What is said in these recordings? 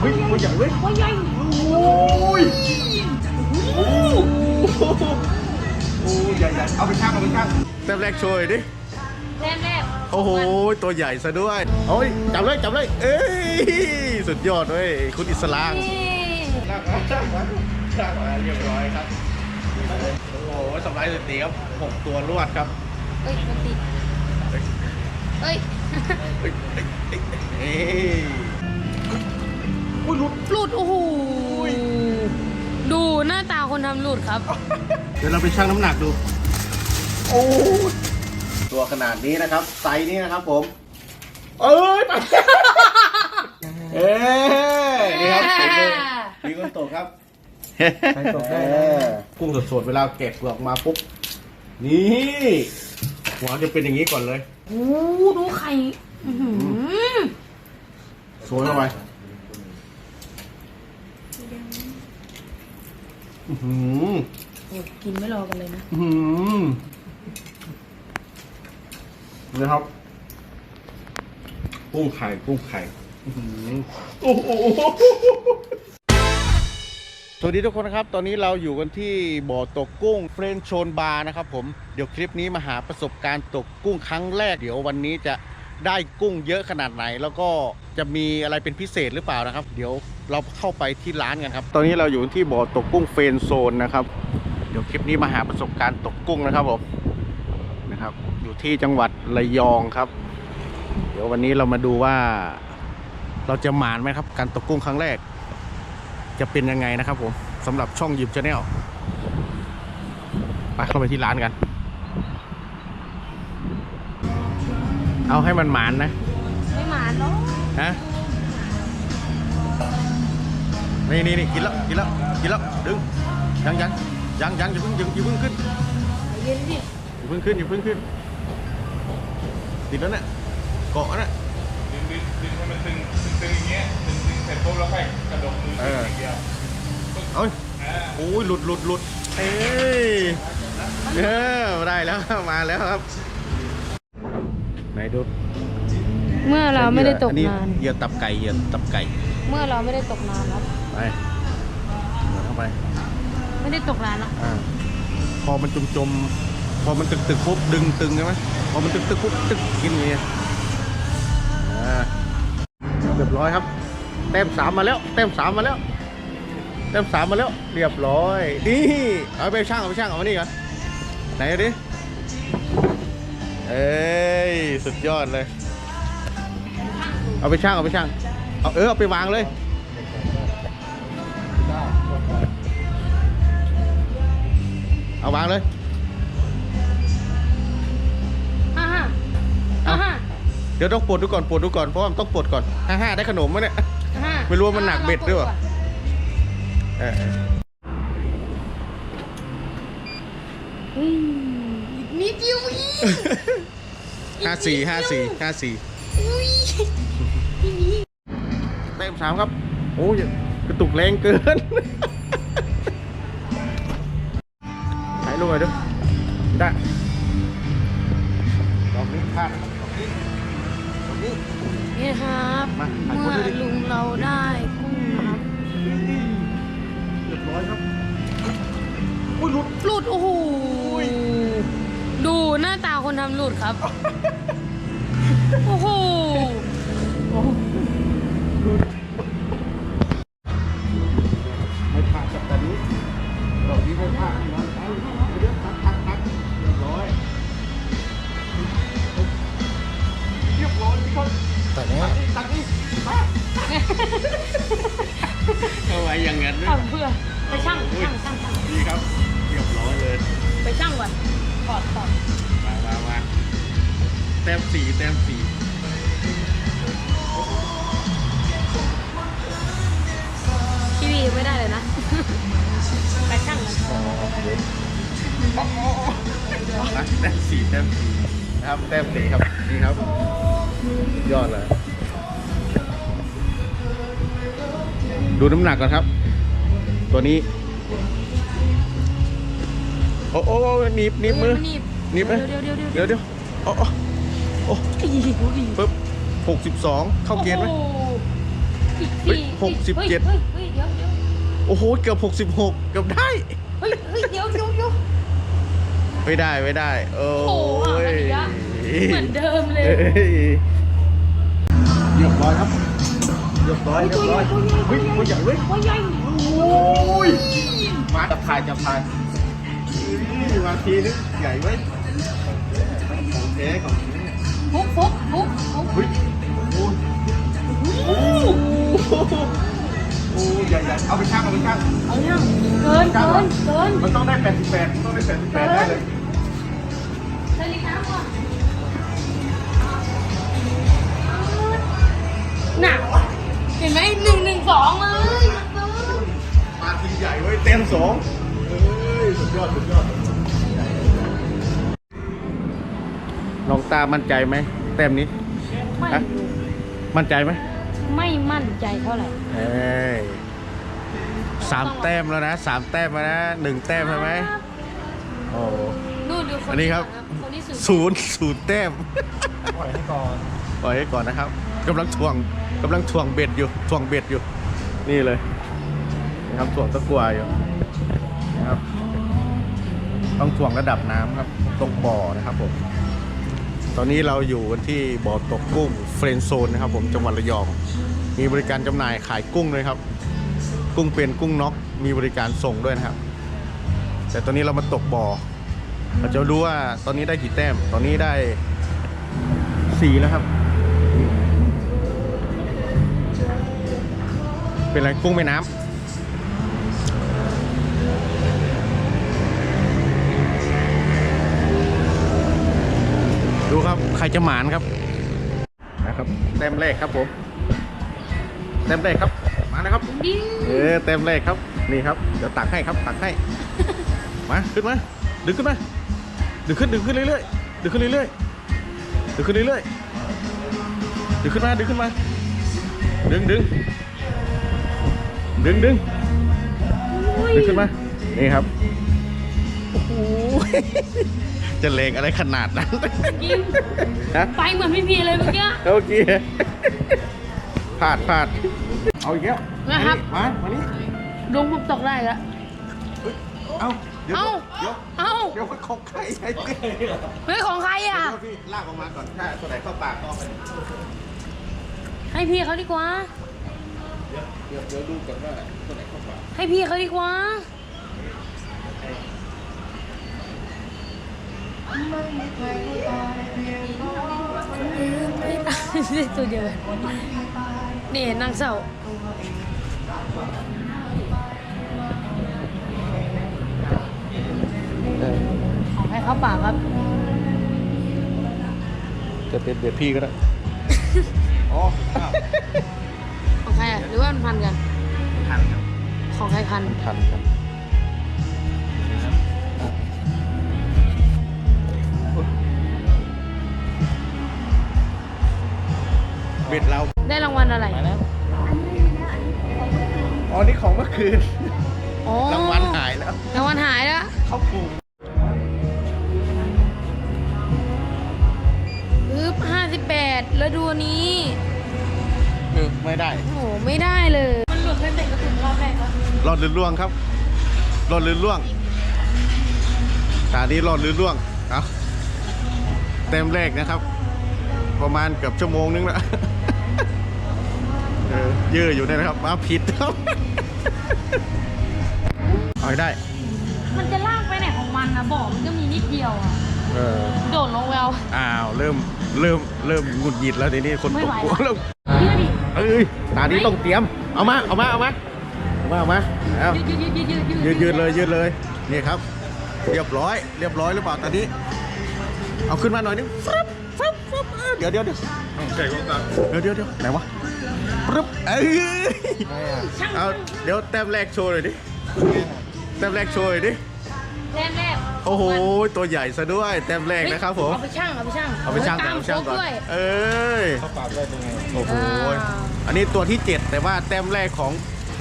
เฮ้ยตัวใหญ่เว้ยตัวใหญ่โอ้ยโอ้โอ้ใหญ่ใหญ่เอาไปช่างเอาไปช่างแต้มแรกโชยดิแรกแรกโอ้โหตัวใหญ่ซะด้วยโอ้ยจับเลยจับเลยเอ้ยสุดยอดเว้ยคุณอิสลามนี่ลากมาลากมาลากมาเรียบร้อยครับโอ้โหสำหรับสตีครับหกตัวรวดครับเอ้ยมันติดเอ้ยเอ้ยเอ้ยเอ้ยเอ้ยอุ้ยหลุด หลุด โอ้โหดูหน้าตาคนทำหลุดครับ เดี๋ยวเราไปชั่งน้ำหนักดู โอ้ยตัวขนาดนี้นะครับ ไซส์นี้นะครับผม เอ้ยไปเอ้ยนี่ครับผมเลยมีคนตกครับใครตกได้เออกุ้งสดๆเวลาแกะเปลือกมาปุ๊บ นี่หัวจะเป็นอย่างนี้ก่อนเลย โอ้ดูไข่อื้อหือสวยเข้าไป อื้อหือโอ้ยกินไม่รอกันเลยนะ อื้อหือนี่ครับกุ้งไข่กุ้งไข่อื้อหือโอ้โหสวัสดีทุกคนนะครับ ตอนนี้เราอยู่กันที่บ่อตกกุ้งเฟรนช o นบาร์นะครับผมเดี๋ยวคลิปนี้มาหาประสบการณ์ตกกุ้งครั้งแรก เดี๋ยววันนี้จะได้กุ้งเยอะขนาดไหน แล้วก็จะมีอะไรเป็นพิเศษหรือเปล่านะครับ เดี๋ยว เราเข้าไปที่ร้านกันครับ ตอนนี้เราอยู่ที่บ่อตกกุ้งเฟรนโซนนะครับ เดี๋ยวคลิปนี้มาหาประสบการณ์ตกกุ้งนะครับผมนะครับ อยู่ที่จังหวัดระยองครับ เดี๋ยววันนี้เรามาดูว่า เราจะหมานไหมครับ การตกกุ้งครั้งแรก จะเป็นยังไงนะครับผมสำหรับช่องยิมชาแนลไปเข้าไปที่ร้านกัน เอาให้มันหมานนะ ไม่หมาเนาะฮะ นี่นี่นี่กินแล้วกินแล้วกินแล้วดึงยังยังยังยังอย่าเพิ่งอย่าอย่าเพิ่งขึ้นเย็นดิอย่าเพิ่งขึ้นอย่าเพิ่งขึ้นติดแล้วเนี่ยเกาะน่ะดึงดึงดึงให้มันตึงตึงตึงอย่างเงี้ยตึงตึงเสร็จปุ๊บแล้วค่อยกระดกมือเอออย่างเดียวเอ้ยอ่าโอ้ยหลุดหลุดหลุดเอ้ยเออได้แล้วมาแล้วครับไหนดูเมื่อเราไม่ได้ตกอันานเหยื่อตับไก่เหยื่อตับไก่ เมื่อเราไม่ได้ตกนานครับไป เหยื่อเข้าไปไม่ได้ตกนานหรอกอ่าพอมันจมจมๆพอมันตึกตึกๆปุ๊บดึงตึงใช่ไหมพอมันตึกตึกๆปุ๊บตึกกินอย่างเงี้ยอ่าเรียบร้อยครับ แต้มสามมาแล้วแต้มสามมาแล้วแต้มสามมาแล้ว เรียบร้อยนี่เอาไปช่างเอาไปช่างเอามานี่ก่อนไหนเอาดิเอ้ยสุดยอดเลย เอาไปช่างเอาไปช่างเอาเออเอาไปวางเลย เอาวางเลยฮ่าฮ่าฮ่าฮ่าเดี๋ยวต้องปลดดูก่อนปลดดูก่อนเพราะว่ามันต้องปลดก่อนห้าห้าได้ขนมไหมเนี่ยฮ่าไม่รู้ว่ามันหนักเบ็ดหรือเปล่าเออเฮ้ยนิดเดียวอีกห้าสี่ห้าสี่ห้าสี่อุ้ยเต็มสามครับ โอ้ยกระตุกแรงเกิน ถ่ายรูปหน่อยดูได้ดอกนี้พลาดนะครับดอกนี้ดอกนี้ นี่ครับมาถ่ายเมื่คนอดูดิ ลุงเราได้กุ้งนะครับเรียบร้อยครับอุ้ยหลุดหลุดโอ้โหอุ้ยดูหน้าตาคนทำหลุดครับ โอ้โห เอาไว้อย่างนั้นด้วยทำเพื่อไปช่างช่างช่างช่างดีครับเรียบร้อยเลยไปช่างก่อนถอดถอดมามามาแต้มสี่แต้มสี่ทีวีไม่ได้เลยนะไปช่างกันนะแต้มสี่แต้มสี่นะครับแต้มสี่ครับนี่ครับ ยอดเลย ดูน้ำหนักก่อนครับ ตัวนี้ โอ้โอ้โอ้หนีบหนีบมือหนีบหนีบไหมเดี๋ยวเดี๋ยวเดี๋ยวเดี๋ยวเดี๋ยวโอ้โอ้โอ้อีกอีกปึ๊บหกสิบสองเข้าเกณฑ์ไหมโอ้โเฮ้ยหกสิบเจ็ดเฮ้ยเฮ้ยเดี๋ยวเดี๋ยวโอ้โห เกือบหกสิบหกเกือบได้เฮ้ยเฮ้ยเดี๋ยวเดี๋ยวเดี๋ยวไม่ได้ไม่ได้ โอ้โอ้โหอะยอันนี้อะเหมือนเดิมเลยเอ้ยเรียบร้อยครับเรียบร้อยเรียบร้อยเฮ้ยตัวใหญ่เว้ยโอ้ยใหญ่โอ้ยมาจับทายจับทายนี่มาทีนึงใหญ่เว้ยของแท้ของแท้ฟุกฟุกฟุกฟุกเฮ้ยโอ้โหโอ้โหโอ้ใหญ่ใหญ่เอาไปช่างเอาไปช่างเอายังเกินเกินเกินมันต้องได้88มันต้องได้88ได้เลยเชิญลิน้ำก่อนหนัก เห็นไหมหนึ่งหนึ่งสองเลยมาทีใหญ่เว้ยเต็มสองเอ้ยสุดยอดสุดยอดน้องตามั่นใจไหมแต้มนี้ไม่ฮะมั่นใจไหมไม่มั่นใจเท่าไหร่เอ้ยสามแต้มแล้วนะสามแต้มแล้วนะหนึ่งแต้มใช่ไหมโอ้นู่นดูคนอันนี้ครับ คนที่สุด ศูนย์ศูนย์แต้มปล่อยให้ก่อนปล่อยให้ก่อนนะครับ กำลังถ่วงกำลังถ่วงเบ็ดอยู่ถ่วงเบ็ดอยู่ นี่เลยนะครับถ่วงตะกัวอยู่นะครับ ต้องถ่วงระดับน้ำครับ ตรงบ่อนะครับผม ตอนนี้เราอยู่กันที่บ่อตกกุ้งเฟรนโซนนะครับ ผมจังหวัดระยอง มีบริการจำหน่ายขายกุ้งเลยครับ กุ้งเป็นกุ้งน็อกมีบริการส่งด้วยนะครับ แต่ตอนนี้เรามาตกบ่อเราจะรู้ว่าตอนนี้ได้กี่แต้ม ตอนนี้ได้สี่แล้วครับ เป็นอะไรกุ้งแม่น้ำดูครับใครจะหมานครับนะครับแต้มแรกครับผมแต้มแรกครับมานะครับดิ้งเออเต็มเลยครับนี่ครับเดี๋ยวตักให้ครับตักให้มาขึ้นมาดึงขึ้นมาดึงขึ้นดึงขึ้นเรื่อยๆดึงขึ้นเรื่อยๆดึงขึ้นเรื่อยๆดึงขึ้นมาดึงขึ้นมาดึงดึง ดึงดึงดึงขึ้นมา นี่ครับ โอ้โห จะเลงอะไรขนาดนั้นยิ้มฮะ ไปเหมือนพี่พีเลยเมื่อกี้ โอเคพลาดพลาด เอาอีกแล้วนะครับ มามานี่ดวงผมตกได้แล้วเอาเดี๋ยวเอ้า เดี๋ยวเอ้า เดี๋ยวมันของใครใช่ไหมเฮ้ยของใครอะเดี๋ยวพี่ลากออกมาก่อนถ้าตัวไหนเข้าปากก็เอาไปให้พี่เขาดีกว่า เดี๋ยวเดี๋ยวดูก่อนว่าตัวไหนเข้าปากให้พี่เขาดีกว่าตัวเดียวกันนี่นางเศร้าของให้เขาปากครับ จะเป็นเบียดพี่ก็ได้ อ๋ออ้าวของใครอะหรือว่ามันพันกันทันครับของใครพัน ทันครับเบ็ดเรา ได้รางวัลอะไรอ๋อ นี่ของเมื่อคืน อ๋อรางวัลหายแล้ว รางวัลหายแล้วเข้าปูกปึ๊บห้าสิบแปดแล้วดูอันนี้ เออไม่ได้ โอ้โหไม่ได้เลย มันหลุดไปเตะกระสุนรอบแรกแล้วรอดหรือล่วงครับรอดหรือล่วงตานี้รอดหรือล่วงเอาเต็มแรกนะครับ ประมาณเกือบชั่วโมงนึงแล้วเออเยืออยู่เนี่ยนะครับมาผิดครับเอาให้ได้ มันจะลากไปไหนของมันนะบอกมันก็มีนิดเดียวอะเออ โดดลงแวว อ้าว เริ่มเริ่มเริ่มหงุดหงิดแล้วทีนี้คนไม่ตกไหว หัวแล้ว เริ่มเชื่อดิเอ้ยตานี้ต้องเตรียม เอามา เอามา เอามา เอามา เอามาเอายืดยืดยืดยืดยืดยืดเลยยืดเลย นี่ครับ เรียบร้อย เรียบร้อยหรือเปล่าตอนนี้ เอาขึ้นมาหน่อยนึงฟึบฟึบฟึบเออเดี๋ยวเดี๋ยวเดี๋ยวใส่กุ้งตังเดี๋ยวเดี๋ยวเดี๋ยวไหนวะปึ๊บเอ้ยเอาเดี๋ยวแต้มแรกโชว์หน่อยดิแต้มแรกโชว์หน่อยดิ แรกแรกโอ้โห ตัวใหญ่ซะด้วยแต้มแรกนะครับผม เอาไปช่างเอาไปช่างเอาไปช่างก่อนเอาไปช่างก่อน ด้วย เอ้ย เข้าปากได้เป็นไงโอ้โห อ่า อันนี้ตัวที่เจ็ดแต่ว่าแต้มแรกของ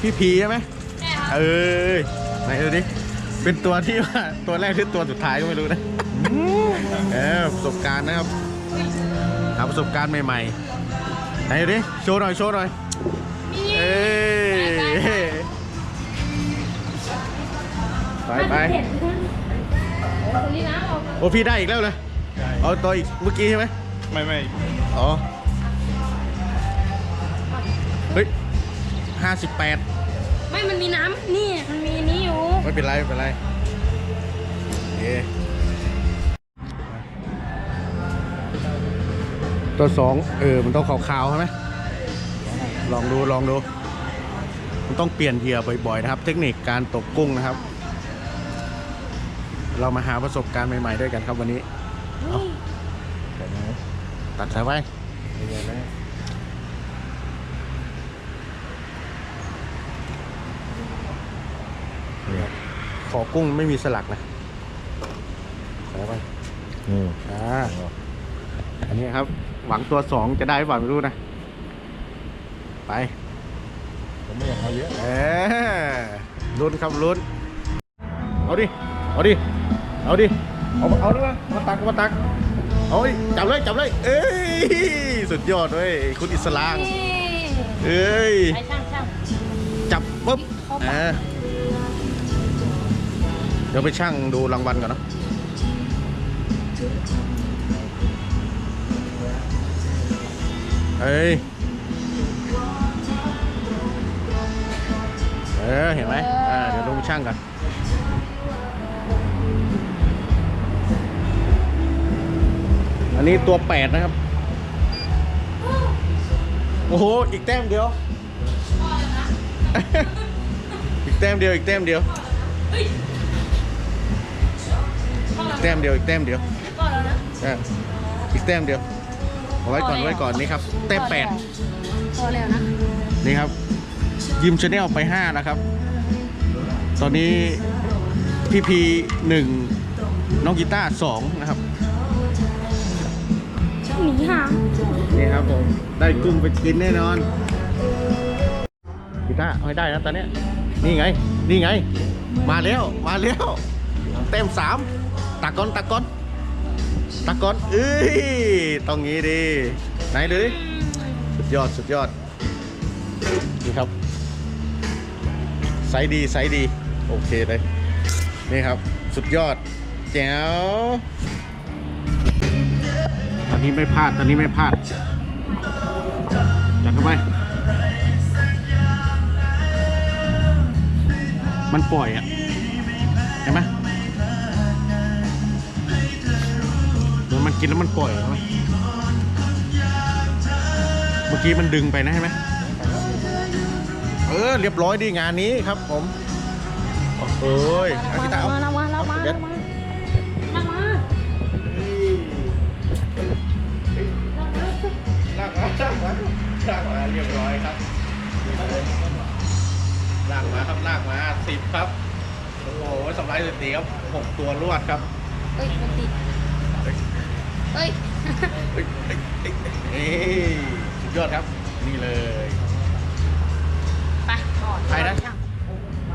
พี่พีใช่ไหมแน่ครับเอ้ยไหนดูดิ เป็นตัวที่ว่าตัวแรกหรือตัวสุดท้ายก็ไม่รู้นะเออประสบการณ์นะครับหาประสบการณ์ใหม่ๆ ไหนดูดิ โชว์หน่อย โชว์หน่อยเอ้ย ไปไปเผ็ดโอ้คนนี้นะเอา โอ้พี่ได้อีกแล้วเลยใช่เอาตัวอีกเมื่อกี้ใช่ไหมไม่ไม่อ๋อ เฮ้ยห้าสิบแปดไม่ มันมีน้ำนี่ มันมีนี้อยู่ ไม่เป็นไรไม่เป็นไรโอเคตัวสองเออ มันต้องขาวๆใช่ไหมลองดูลองดู มันต้องเปลี่ยนเหยื่อบ่อยๆนะครับ เทคนิคการตกกุ้งนะครับ เรามาหาประสบการณ์ใหม่ๆด้วยกันครับวันนี้เอาตัดสายไว้ขอกุ้งไม่มีสลักนะสายไว้อืมอ่าอันนี้ครับ หวังตัวสองจะได้หรือเปล่าไม่รู้นะ ไปผมไม่อยากเอาเยอะเออลุ้นครับลุ้น เอาดิ เอาดิ เอาดิ เอาเอาดิมามาตักมาตัก เอาดิจับเลยจับเลย เอ้ย สุดยอดเว้ยคุณอิสลามนี่เอ้ย ไปช่างช่างจับปุ๊บเข้าปากเออเดี๋ยวไปช่างดูรางวัลก่อนเนอะเอ้ย เออ เห็นไหมอ่า เดี๋ยวลงไปช่างกัน อันนี้ตัวแปดนะครับ โอ้โห อีกแต้มเดียว อีกแต้มเดียว อีกแต้มเดียว อีกแต้มเดียว อีกแต้มเดียวก็แล้วนะอะอีกแต้มเดียวเอาไว้ก่อนไว้ก่อนนี่ครับ แต้มแปดพอแล้วนะ นี่ครับ ยิมชาแนลไปห้านะครับ ตอนนี้พี่พีหนึ่งน้องกีตาร์สองนะครับ หนีห่างนี่ครับผม ได้กุ้งไปกินแน่นอนกีตาร์เอาให้ได้นะตอนเนี้ยนี่ไง นี่ไง มาแล้ว มาแล้ว เต็มสามตักอนตักอนตักอนเอ้ยต้องงี้ดิ ไหนดูดิสุดยอดสุดยอดนี่ครับไซส์ดีไซส์ดี โอเคเลยนี่ครับ สุดยอด แจ๋ว อนนี้ไม่พลาด ตอนนี้ไม่พลาด จัดเข้าไป มันปล่อยอะ เห็นไหมเหมือนมันกินแล้วมันปล่อยใช่ไหมเมื่อกี้มันดึงไปนะเห็นไหมเออ เรียบร้อยดีงานนี้ครับผม โอ้ยอากีตาร์เอามาแล้วมาแล้วมาเดี๋แล้ยววมาแล้ว ลากมาลากมาลากมาเรียบร้อยครับลากมาครับลากมาสิบครับโอ้โหสำไรสตีครับหกตัวรวดครับเฮ้ยมันติดเฮ้ยเอ้ยเอ้ยเอ้ยเอ้ยสุดยอดครับ นี่เลยไปก่อนใครนะ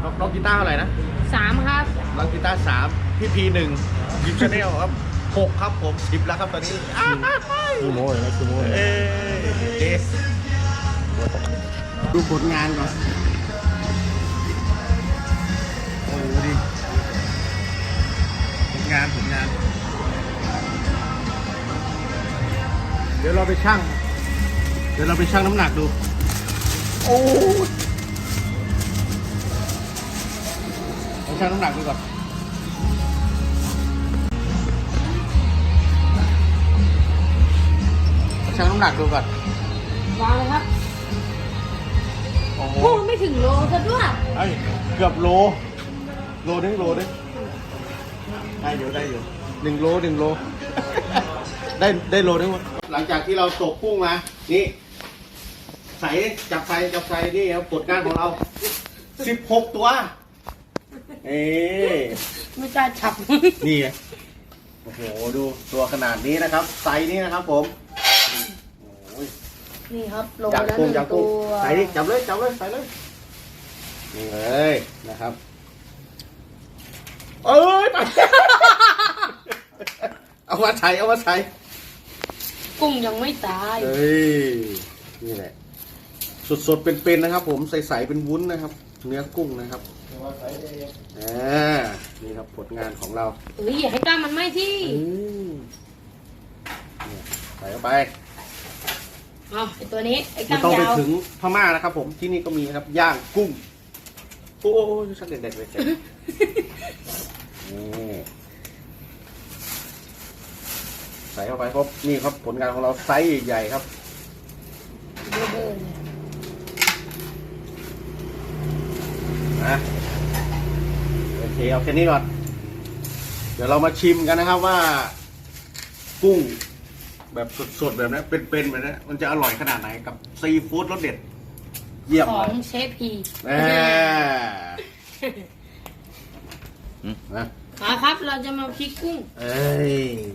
น้องน้องกีตาร์เท่าไหร่นะสามครับน้องกีตาร์สามพี่พีหนึ่งยิมชาแนลครับ หกครับผมสิบแล้วครับตอนนี้อ้าวคือโม่เลยนะคือโม่เอ้ยเจสดูผลงานก่อนโอ้โหดิผลงานผลงาน เดี๋ยวเราไปชั่ง เดี๋ยวเราไปชั่งน้ำหนักดู โอ้ยไปชั่งน้ำหนักดูก่อน ชั่งน้ำหนักดูก่อน วางเลยครับโอ้โหโอ้ไม่ถึงโลซะด้วยไอ้ยเกือบโล โลนึงโลนึงได้อยู่ได้อยู่หนึ่งโลหนึ่งโล ได้ได้โลนึงวะหลังจากที่เราตกกุ้งมา นี่ ใส่จับใส่จับใส่นี่ครับกดงานของเราสิบหกตัว เอ๊ะไม่กล้าฉับนี่ไงโอ้โห ดูตัวขนาดนี้นะครับ ไซส์นี้นะครับผมโอ้ย นี่ครับโลจับละหกุ้งนึ่งจับตักุ้งวใส่ดิจับเลยจับเลยใส่เลยนี่เลยนะครับเอ้ยไปเอามาใช้เอามาใช้กุ้งยังไม่ตายเฮ้ยนี่แหละสดๆเป็นๆนะครับ ผมใสๆเป็นวุ้นนะครับ เนื้อกุ้งนะครับอ่านี่ครับผลงานของเราเอ้ยอย่าให้กล้ามมันไหม้ที่ อืมเนี่ยใส่เข้าไป เอาไอตัวนี้ไอ้กไม่ล้ามต้องไปยาวถึงพม่านะครับ ผมที่นี่ก็มีนะครับย่างกุ้งโอ้โหชักเด็ดๆเลยเจ๊นี่ใส่เข้าไปครับนี่ครับผลงานของเราไซส์ใหญ่ๆครับ เบอร์เลยนะโอเคเอาแค่นี้ก่อน เดี๋ยวเรามาชิมกันนะครับว่า กุ้ง แบบสดๆแบบนี้เป็นๆแบบนี้มันจะอร่อยขนาดไหนกับซีฟู้ดรสเด็ด เยี่ยมขอเลยงเชฟพีแหมนะมาครับ เราจะมาพริกกุ้ง เอ้ย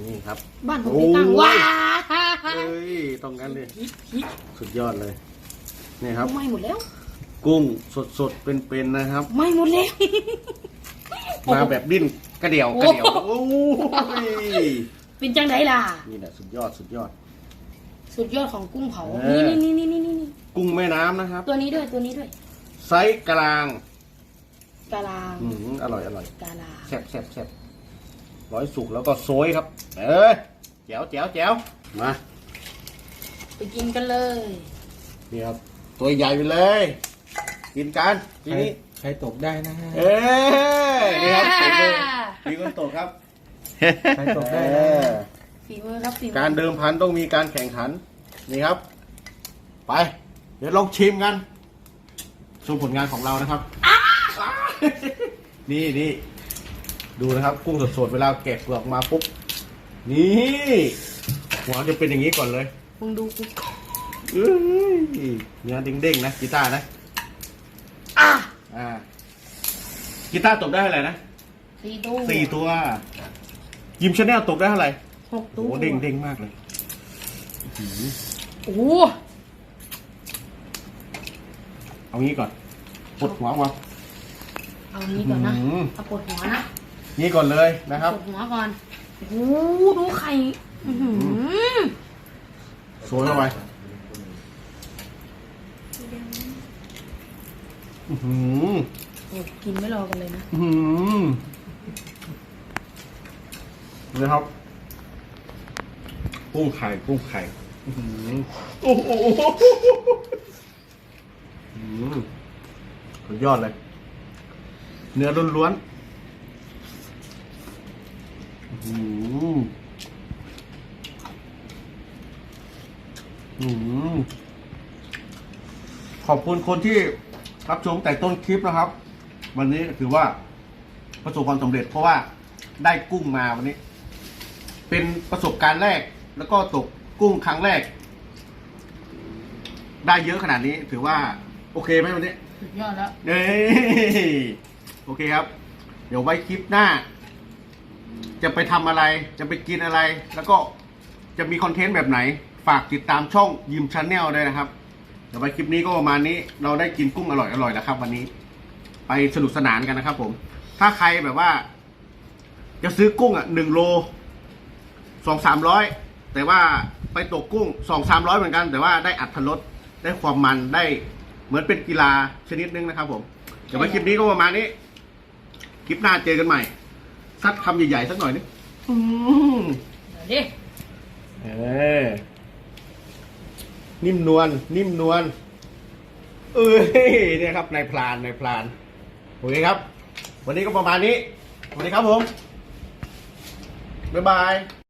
นี่ครับ บ้านผมโอ้ไม่ตั้งว้าเอ้ยต้องงั้นเลยพริกพริกสุดยอดเลยนี่ครับไหม้หมดแล้ว กุ้งสดๆเป็นๆนะครับไหม้หมดแล้วมาแบบดิ้นกระเดี่ยวกระเดี่ยวโอ้ย เป็นจังไดล่ะ นี่แหละสุดยอดสุดยอด สุดยอดของกุ้งเผา เออ นี่นี่นี่นี่นี่กุ้งแม่น้ำนะครับ ตัวนี้ด้วยตัวนี้ด้วยไซส์กลางกาลางอืมอร่อยอร่อยกาลาแซ่บแซ่บแซ่บร้อยสุกแล้วก็โซยครับ เอ้ยแจ๋วแจ๋วแจ๋วมาไปกินกันเลย นี่ครับ ตัวใหญ่ไปเลย กินกันทีนี้ ใครตกได้นะฮะ เอ้ยนี่ครับผมเลยมีคนตกครับ ใครตกได้เอนะอฝีมือครับฝีมือการเดิมพันต้องมีการแข่งขัน นี่ครับ ไป เดี๋ยวลองชิมกันชมผลงานของเรานะครับนี่นี่ดูนะครับ กุ้งสดๆเวลาแกะเปลือกมาปุ๊บ นี่หัวจะเป็นอย่างนี้ก่อนเลย มึงดูกูเอ้ยเนื้อเด้งๆนะกีตาร์นะอะอ่ากีตาร์ตกได้เท่าไหร่นะสี่ตัวสี่ตัว ยิมชาแนลตกได้เท่าไหร่หกโอ้ตัวโหเด้งเด้งๆมากเลยโอ้โหเอางี้ก่อนปลดหัวมาเอานี้ก่อนนะอืมเอาปวดหัวนะนี่ก่อนเลยนะครับ ปวดหัวก่อนโอ้โหดูไข่อื้อหือโซยเข้าไปอื้อหือโอ้กินไม่รอกันเลยนะ อื้อหือ นี่ครับกุ้งไข่กุ้งไข่อื้อหือโอ้โหอื้อหือสุดยอดเลย เนื้อล้วนๆอื้อหืออื้อหือขอบคุณคนที่รับชมแต่ต้นคลิปนะครับ วันนี้ถือว่าประสบความสำเร็จเพราะว่าได้กุ้งมาวันนี้ เป็นประสบการณ์แรก แล้วก็ตกกุ้งครั้งแรก ได้เยอะขนาดนี้ ถือว่า โอเคไหมวันนี้สุดยอดแล้วเอ้ยโอเคครับ เดี๋ยวไว้คลิปหน้า จะไปทำอะไร จะไปกินอะไร แล้วก็จะมีคอนเทนต์แบบไหน ฝากติดตามช่องยิมชาแนลด้วยนะครับ เดี๋ยวไว้คลิปนี้ก็ประมาณนี้ เราได้กินกุ้งอร่อยอร่อยแล้วครับ วันนี้ ไปสนุกสนานกันนะครับ ผม ถ้าใครแบบว่า จะซื้อกุ้งอะหนึ่งโล สองสามร้อยแต่ว่าไปตกกุ้งสองสามร้อยเหมือนกัน แต่ว่าได้อัดรสได้ความมันได้เหมือนเป็นกีฬาชนิดนึงนะครับ ผมเดี๋ยวไว้คลิปนี้ก็ประมาณนี้ คลิปหน้าเจอกันใหม่ซัดคำใหญ่ๆสักหน่อยนึงอืมเดี๋ยวดิเออนิ่มนวลนิ่มนวลเอ้ยเนี่ยครับนายพรานนายพรานโอเคครับ วันนี้ก็ประมาณนี้สวัสดีครับผมบ๊ายบาย